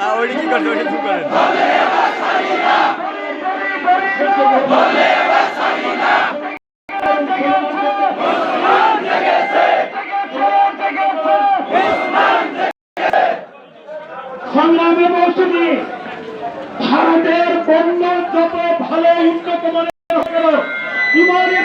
হ্যাঁ ওইটা মৌসুমী ভারতের বন্য যত ভালো উন্নত মানের হলো ইমানের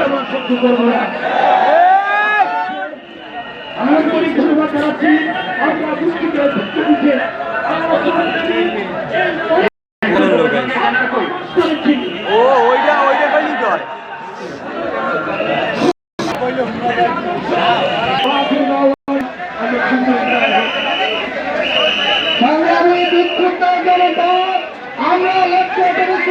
ব্যানার শক্তি করব না আমরা লক্ষ্য করেছি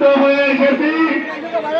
লিপ্ত হয়ে এসেছি